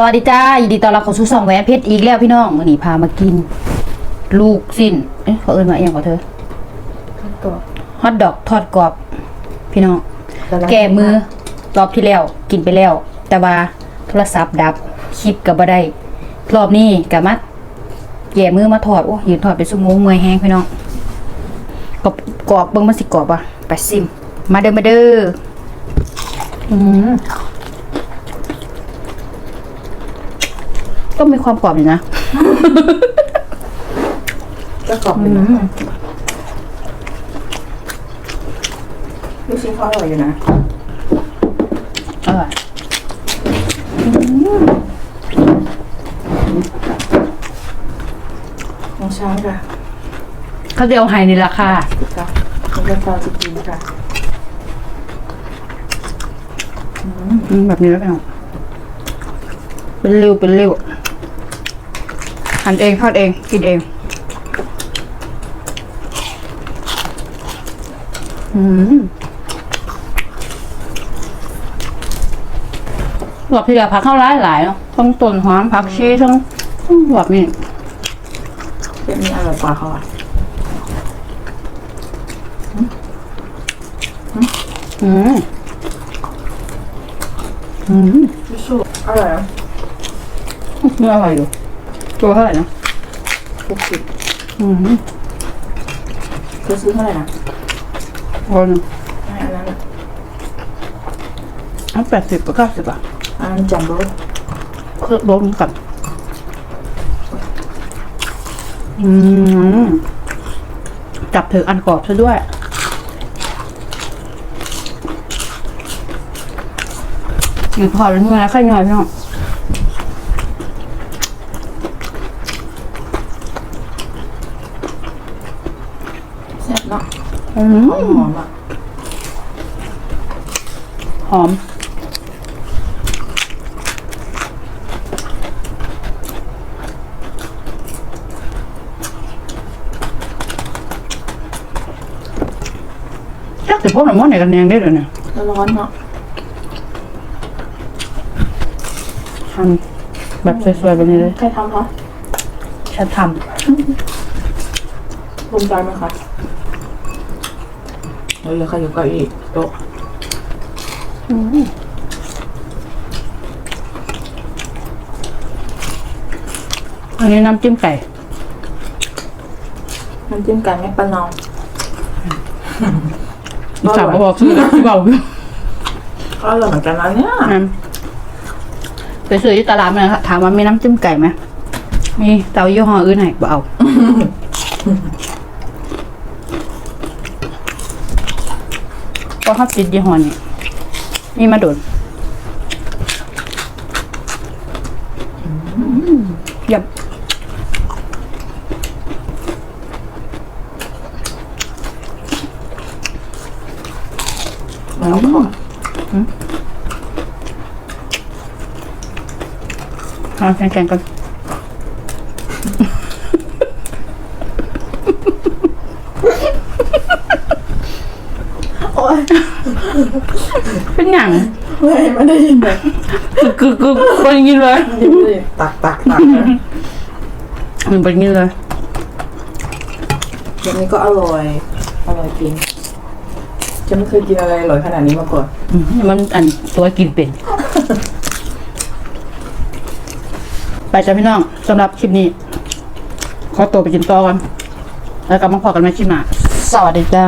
สวัสดีจ้ายินดีต้อนรับเข้าสู่ช่องแหวนเพชรอีกแล้วพี่น้องมื้อนี้พามากิน ลูกสิ้นเอ๊ะเขาเอิ้นมาอหย่างกว่าเธอตัวฮอทดอกทอดกรอบ พี่น้องแต่ละแก้มือรอบที่แล้วกินไปแล้ว แต่ว่าโทรศัพท์ดับคลิปก็บ่ได้รอบนี้ก็มาแก้มือมาถอดโอ้ยืนถอดเป็นชั่วโมงเมื่อยแห้งพี่น้องกรอบกรอบเบิ่งมันสิกรอบอะไปซิม มาเด้อมาเด้ออืม ก็มีความกรอบอยู่นะ ก็กรอบอยู่นะลูกชิ้นเขาอร่อยอยู่นะอร่อยของช้างค่ะเขาเดียวไฮในราคาค่ะของเจ้าฟ้าจะกินค่ะอืมแบบนี้แล้วกันเป็นริ้วเป็นริ้ว หั่นเองทอดเอง กินเอง อืมหลบที่เหลือผักเข้าร้ายหลายเนาะทั้งต้นหอมผักชีทั้งทั้งแบบนี้เป็นนี้อร่อยกว่าเขาอะอืม อืมลูกชูอร่อยอะนี่อร่อยอยู่ ตัวเท่าไหร่นะหกสิบอืมคือซื้อเท่าไหร่นะคนไม่อันนั้นอะอันแปดสิบกับเก้าสิบอะอันนั้นจัมโบ้เครื่องรวมกันอืมจับถืออันกรอบซะด้วย อยู่พอแล้วนี่นะแค่ย่อยพี่น้อง แซ่บ เนาะอืหอมมหอมอะหอมจักสิพวกหน่อยมอไหนกันแนงได้เลยเนี่ยแล้วร้อนเนาะทำแบบสวยๆแบบนี้เลยใครทำคะฉันทภูมิใจไหมคะ เดี๋ยวเหลือใครอยู่เก้าอี้โต๊ะอันนี้น้ำจิ้มไก่น้ำจิ้มไก่ไม่ปลาเนาสาวบอกชื่อที่เบาอยู่ก็อร่อยเหมือนกันนะเนี่ยไปซื้อที่ตลาดมาถามว่ามีน้ำจิ้มไก่ไหมมีเตายี่ห้ออื่นไหนบ่เอา ก็ชอบกินยี่ห้อนี้นี่มาโดนเยับเหมือนเอาของเอาแข่งๆกัน โอ๊ย เป็นอย่างไม่ไม่ได้ยินเลยคือคือคือเป็นอย่างนี้เลยยินเลยตักตักตักนะมันเป็นอย่างนี้เลยอย่างนี้ก็อร่อย อร่อยจริงจะไม่เคยกินอะไรอร่อยขนาดนี้มาก่อนอืมมันอันตัวกินเป็น ไปจ้ะพี่น้องสำหรับคลิปนี้ ขอตัวไปกินต่อกันแล้วกลับมาพอกันใหม่คลิปหน้าสวัสดีจ้า